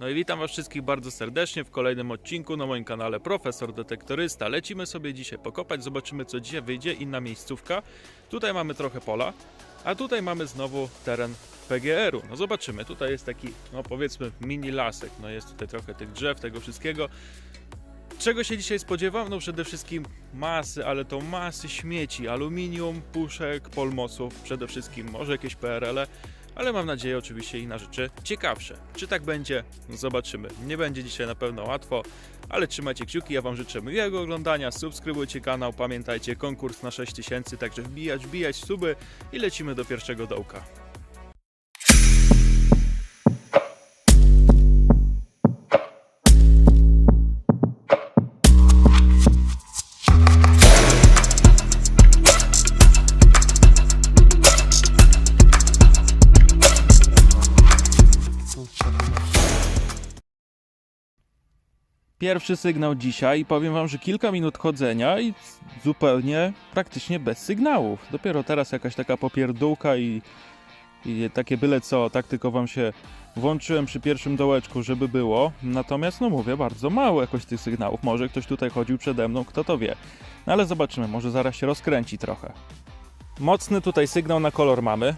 No i witam Was wszystkich bardzo serdecznie w kolejnym odcinku na moim kanale Profesor Detektorysta. Lecimy sobie dzisiaj pokopać, zobaczymy co dzisiaj wyjdzie, inna miejscówka. Tutaj mamy trochę pola, a tutaj mamy znowu teren PGR-u. No zobaczymy, tutaj jest taki, no powiedzmy mini lasek, no jest tutaj trochę tych drzew, tego wszystkiego. Czego się dzisiaj spodziewam? No przede wszystkim masy, ale to masy śmieci, aluminium, puszek, polmosów, przede wszystkim może jakieś PRL-e, ale mam nadzieję oczywiście i na rzeczy ciekawsze. Czy tak będzie? Zobaczymy. Nie będzie dzisiaj na pewno łatwo, ale trzymajcie kciuki, ja Wam życzę miłego oglądania, subskrybujcie kanał, pamiętajcie, konkurs na 6000, także wbijać, wbijać suby i lecimy do pierwszego dołka. Pierwszy sygnał dzisiaj. Powiem wam, że kilka minut chodzenia i zupełnie praktycznie bez sygnałów. Dopiero teraz jakaś taka popierdółka i, i takie byle co, tak tylko wam się włączyłem przy pierwszym dołeczku, żeby było. Natomiast, no mówię, bardzo mało jakoś tych sygnałów. Może ktoś tutaj chodził przede mną, kto to wie. No ale zobaczymy, może zaraz się rozkręci trochę. Mocny tutaj sygnał na kolor mamy.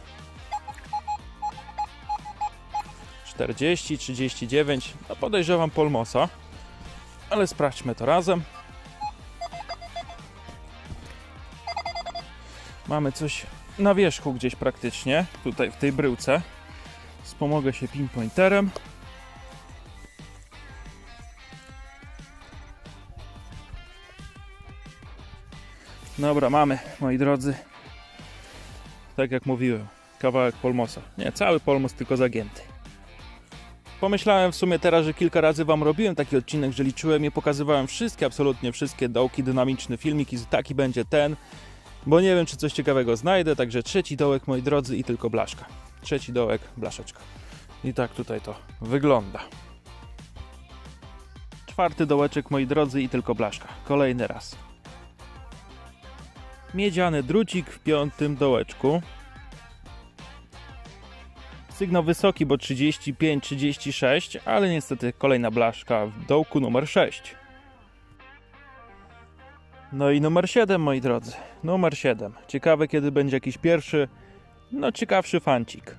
40, 39, no podejrzewam Polmosa ale sprawdźmy to razem. Mamy coś na wierzchu gdzieś praktycznie, tutaj w tej bryłce. Wspomogę się pinpointerem. Dobra, mamy, moi drodzy. Tak jak mówiłem, kawałek polmosa. Nie, cały polmos, tylko zagięty. Pomyślałem w sumie teraz, że kilka razy Wam robiłem taki odcinek, że liczyłem i pokazywałem wszystkie, absolutnie wszystkie dołki, dynamiczny filmik i taki będzie ten, bo nie wiem, czy coś ciekawego znajdę, także trzeci dołek, moi drodzy, i tylko blaszka. Trzeci dołek, blaszeczka. I tak tutaj to wygląda. Czwarty dołeczek, moi drodzy, i tylko blaszka. Kolejny raz. Miedziany drucik w piątym dołeczku. Sygnał wysoki, bo 35-36, ale niestety kolejna blaszka w dołku numer 6. No i numer 7, moi drodzy. Numer 7. Ciekawe, kiedy będzie jakiś pierwszy, no ciekawszy fancik.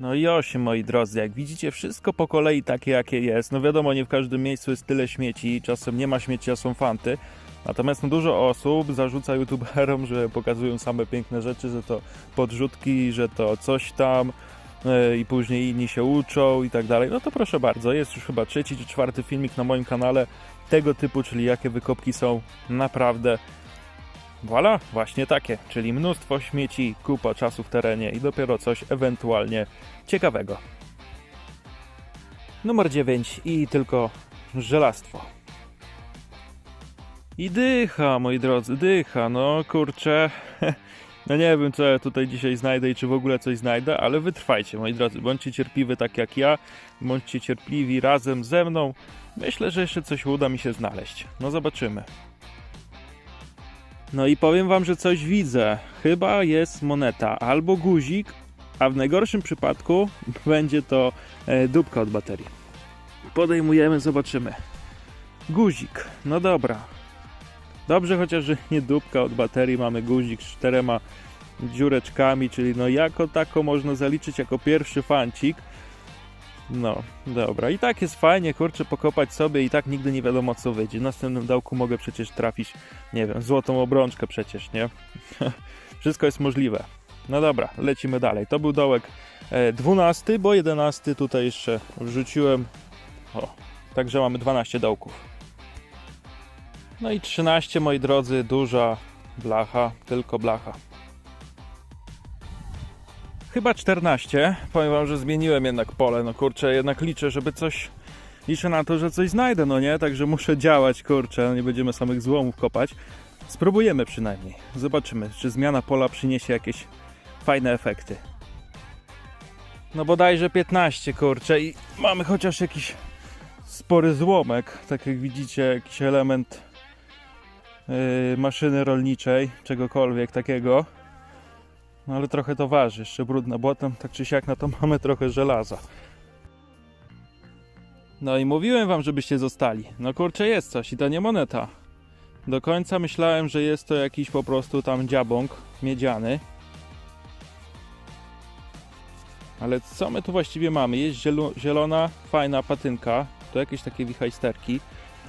No i 8, moi drodzy. Jak widzicie, wszystko po kolei takie, jakie jest. No wiadomo, nie w każdym miejscu jest tyle śmieci, czasem nie ma śmieci, a są fanty. Natomiast dużo osób zarzuca youtuberom, że pokazują same piękne rzeczy, że to podrzutki, że to coś tam yy, i później inni się uczą i tak dalej. No to proszę bardzo, jest już chyba trzeci czy czwarty filmik na moim kanale tego typu, czyli jakie wykopki są naprawdę Voilà, właśnie takie, czyli mnóstwo śmieci, kupa czasu w terenie i dopiero coś ewentualnie ciekawego. Numer 9 i tylko żelastwo. I dycha, moi drodzy, dycha, no kurczę. No nie wiem, co ja tutaj dzisiaj znajdę i czy w ogóle coś znajdę, ale wytrwajcie, moi drodzy. Bądźcie cierpliwi tak jak ja, bądźcie cierpliwi razem ze mną. Myślę, że jeszcze coś uda mi się znaleźć. No zobaczymy. No i powiem wam, że coś widzę. Chyba jest moneta albo guzik, a w najgorszym przypadku będzie to e, dupka od baterii. Podejmujemy, zobaczymy. Guzik, no dobra. Dobrze chociaż, że nie dupka od baterii, mamy guzik z czterema dziureczkami, czyli no jako tako można zaliczyć jako pierwszy fancik. No, dobra. I tak jest fajnie, kurczę, pokopać sobie i tak nigdy nie wiadomo co wyjdzie. W następnym dałku mogę przecież trafić, nie wiem, złotą obrączkę przecież, nie? Wszystko jest możliwe. No dobra, lecimy dalej. To był dołek e, 12, bo 11 tutaj jeszcze wrzuciłem. O, także mamy 12 dołków. No i 13, moi drodzy, duża blacha, tylko blacha. Chyba 14. Powiem wam, że zmieniłem jednak pole. No kurczę, jednak liczę, żeby coś. Liczę na to, że coś znajdę, no nie? Także muszę działać, kurczę. Nie będziemy samych złomów kopać. Spróbujemy przynajmniej. Zobaczymy, czy zmiana pola przyniesie jakieś fajne efekty. No bodajże 15, kurczę. I mamy chociaż jakiś spory złomek. Tak jak widzicie, jakiś element maszyny rolniczej, czegokolwiek takiego. No ale trochę to waży, jeszcze brudne błotem, tak czy siak na to mamy trochę żelaza. No i mówiłem wam, żebyście zostali. No kurczę, jest coś i to nie moneta. Do końca myślałem, że jest to jakiś po prostu tam dziabąk miedziany. Ale co my tu właściwie mamy? Jest zielo- zielona, fajna patynka. To jakieś takie wichajsterki.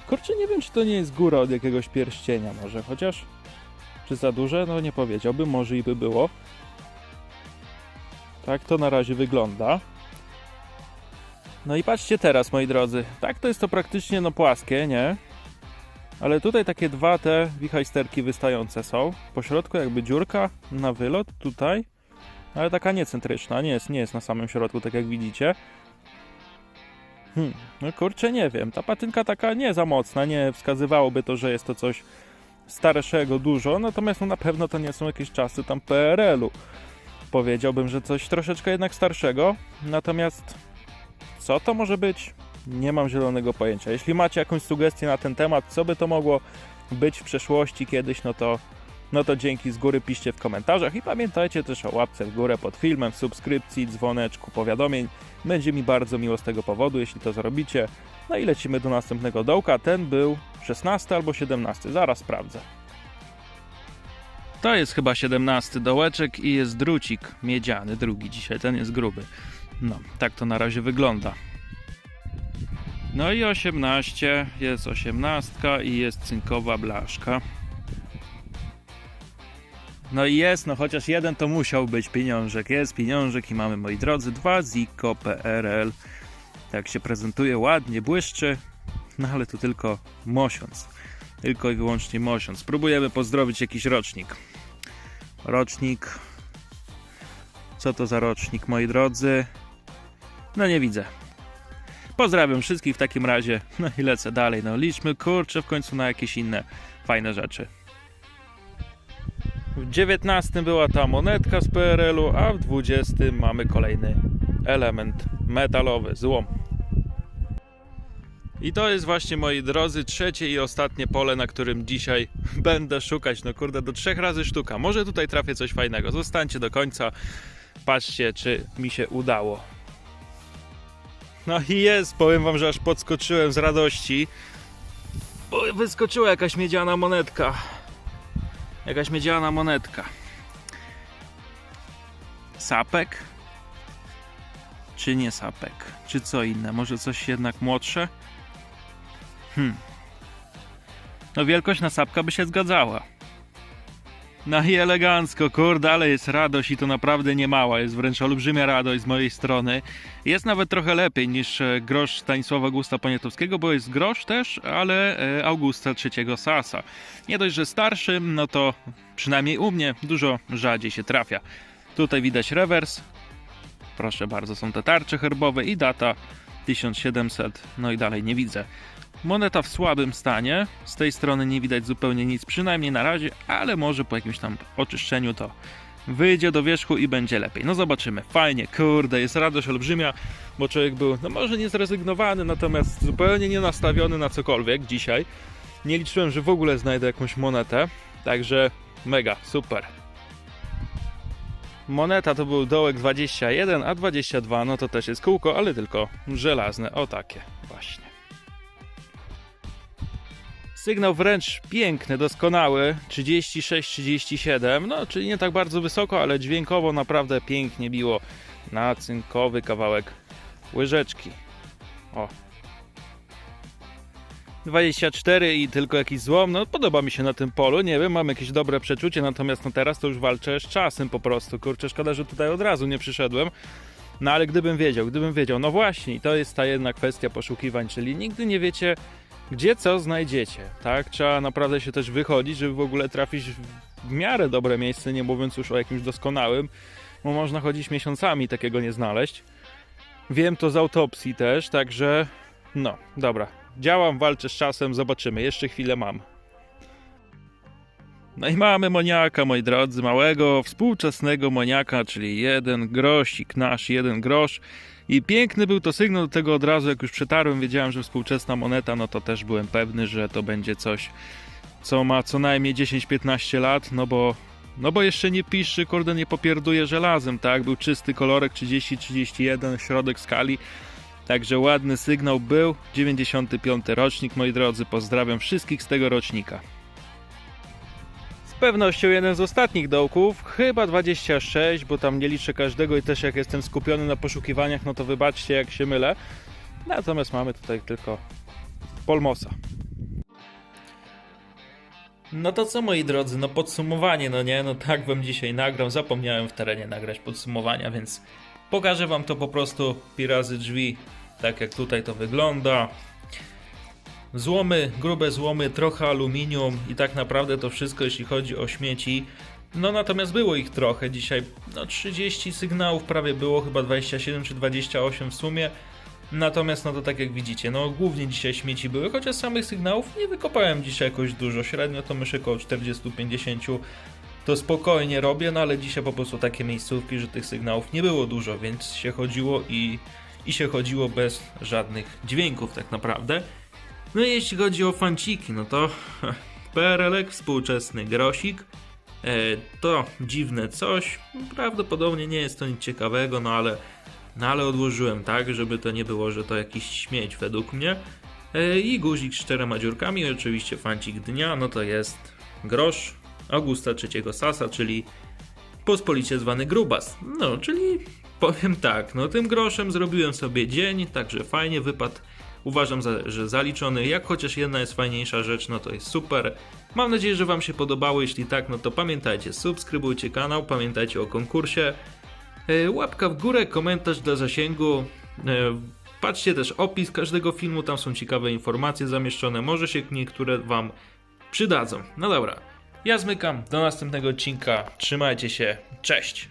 Kurczę, nie wiem, czy to nie jest góra od jakiegoś pierścienia może, chociaż... Czy za duże? No nie powiedziałbym, może i by było. Tak to na razie wygląda. No i patrzcie teraz, moi drodzy. Tak to jest to praktycznie no płaskie, nie? Ale tutaj takie dwa te wichajsterki wystające są. Po środku jakby dziurka na wylot tutaj. Ale taka niecentryczna, nie jest, nie jest na samym środku, tak jak widzicie. Hmm, no kurczę, nie wiem. Ta patynka taka nie za mocna, nie wskazywałoby to, że jest to coś starszego dużo, natomiast no na pewno to nie są jakieś czasy tam PRL-u. Powiedziałbym, że coś troszeczkę jednak starszego, natomiast co to może być? Nie mam zielonego pojęcia. Jeśli macie jakąś sugestię na ten temat, co by to mogło być w przeszłości kiedyś, no to, no to dzięki z góry piszcie w komentarzach i pamiętajcie też o łapce w górę pod filmem, subskrypcji, dzwoneczku, powiadomień. Będzie mi bardzo miło z tego powodu, jeśli to zrobicie. No i lecimy do następnego dołka. Ten był 16 albo 17, zaraz sprawdzę. To jest chyba 17 dołeczek i jest drucik miedziany, drugi dzisiaj, ten jest gruby. No, tak to na razie wygląda. No i 18, jest 18 i jest cynkowa blaszka. No i jest, no chociaż jeden to musiał być pieniążek. Jest pieniążek i mamy, moi drodzy, dwa Zico PRL. Tak się prezentuje, ładnie błyszczy, no ale to tylko mosiąc. Tylko i wyłącznie mosiąc. Spróbujemy pozdrowić jakiś rocznik. Rocznik. Co to za rocznik, moi drodzy? No nie widzę. Pozdrawiam wszystkich w takim razie. No i lecę dalej. No liczmy kurczę w końcu na jakieś inne fajne rzeczy. W 19 była ta monetka z PRL-u, a w 20 mamy kolejny element metalowy, złom. I to jest właśnie, moi drodzy, trzecie i ostatnie pole, na którym dzisiaj będę szukać. No kurde, do trzech razy sztuka. Może tutaj trafię coś fajnego. Zostańcie do końca. Patrzcie, czy mi się udało. No i jest, powiem wam, że aż podskoczyłem z radości. Bo wyskoczyła jakaś miedziana monetka. Jakaś miedziana monetka. Sapek? Czy nie sapek? Czy co inne? Może coś jednak młodsze? Hmm. No wielkość na sapka by się zgadzała. No i elegancko, kurde, ale jest radość i to naprawdę nie mała, jest wręcz olbrzymia radość z mojej strony. Jest nawet trochę lepiej niż e, grosz Stanisława Augusta Poniatowskiego, bo jest grosz też, ale e, Augusta III Sasa. Nie dość, że starszy, no to przynajmniej u mnie dużo rzadziej się trafia. Tutaj widać rewers, proszę bardzo, są te tarcze herbowe i data 1700, no i dalej nie widzę. Moneta w słabym stanie, z tej strony nie widać zupełnie nic, przynajmniej na razie, ale może po jakimś tam oczyszczeniu to wyjdzie do wierzchu i będzie lepiej. No zobaczymy, fajnie, kurde, jest radość olbrzymia, bo człowiek był, no może nie zrezygnowany, natomiast zupełnie nie nastawiony na cokolwiek dzisiaj. Nie liczyłem, że w ogóle znajdę jakąś monetę, także mega, super. Moneta to był dołek 21, a 22 no to też jest kółko, ale tylko żelazne, o takie właśnie. Sygnał wręcz piękny, doskonały, 36-37, no czyli nie tak bardzo wysoko, ale dźwiękowo naprawdę pięknie biło na cynkowy kawałek łyżeczki. O. 24 i tylko jakiś złom, no podoba mi się na tym polu, nie wiem, mam jakieś dobre przeczucie, natomiast no teraz to już walczę z czasem po prostu, kurczę, szkoda, że tutaj od razu nie przyszedłem. No ale gdybym wiedział, gdybym wiedział, no właśnie, to jest ta jedna kwestia poszukiwań, czyli nigdy nie wiecie, gdzie co znajdziecie, tak? Trzeba naprawdę się też wychodzić, żeby w ogóle trafić w miarę dobre miejsce, nie mówiąc już o jakimś doskonałym, bo można chodzić miesiącami takiego nie znaleźć. Wiem to z autopsji też, także no, dobra. Działam, walczę z czasem, zobaczymy. Jeszcze chwilę mam. No i mamy moniaka, moi drodzy, małego, współczesnego moniaka, czyli jeden grosik nasz, jeden grosz. I piękny był to sygnał do tego od razu, jak już przetarłem, wiedziałem, że współczesna moneta, no to też byłem pewny, że to będzie coś, co ma co najmniej 10-15 lat, no bo, no bo jeszcze nie piszy, kurde, nie popierduje żelazem, tak? Był czysty kolorek 30-31, środek skali. Także ładny sygnał był. 95 rocznik, moi drodzy. Pozdrawiam wszystkich z tego rocznika. Pewnością jeden z ostatnich dołków, chyba 26, bo tam nie liczę każdego i też jak jestem skupiony na poszukiwaniach, no to wybaczcie jak się mylę. Natomiast mamy tutaj tylko Polmosa. No to co moi drodzy, no podsumowanie, no nie, no tak wam dzisiaj nagram, zapomniałem w terenie nagrać podsumowania, więc pokażę wam to po prostu pi razy drzwi, tak jak tutaj to wygląda. Złomy, grube złomy, trochę aluminium i tak naprawdę to wszystko jeśli chodzi o śmieci. No natomiast było ich trochę, dzisiaj no 30 sygnałów prawie było, chyba 27 czy 28 w sumie. Natomiast no to tak jak widzicie, no głównie dzisiaj śmieci były, chociaż samych sygnałów nie wykopałem dzisiaj jakoś dużo, średnio to myślę około 40-50 to spokojnie robię, no ale dzisiaj po prostu takie miejscówki, że tych sygnałów nie było dużo, więc się chodziło i, i się chodziło bez żadnych dźwięków tak naprawdę. No i jeśli chodzi o fanciki, no to PRL współczesny grosik, e, to dziwne coś, prawdopodobnie nie jest to nic ciekawego, no ale no ale odłożyłem tak, żeby to nie było, że to jakiś śmieć według mnie. E, I guzik z czterema dziurkami, oczywiście fancik dnia, no to jest grosz Augusta III Sasa, czyli pospolicie zwany grubas. No, czyli powiem tak, no tym groszem zrobiłem sobie dzień, także fajnie wypadł. Uważam, za, że zaliczony. Jak chociaż jedna jest fajniejsza rzecz, no to jest super. Mam nadzieję, że Wam się podobało. Jeśli tak, no to pamiętajcie, subskrybujcie kanał, pamiętajcie o konkursie. E, Łapka w górę, komentarz dla zasięgu. E, Patrzcie też opis każdego filmu, tam są ciekawe informacje zamieszczone. Może się niektóre Wam przydadzą. No dobra, ja zmykam. Do następnego odcinka. Trzymajcie się. Cześć.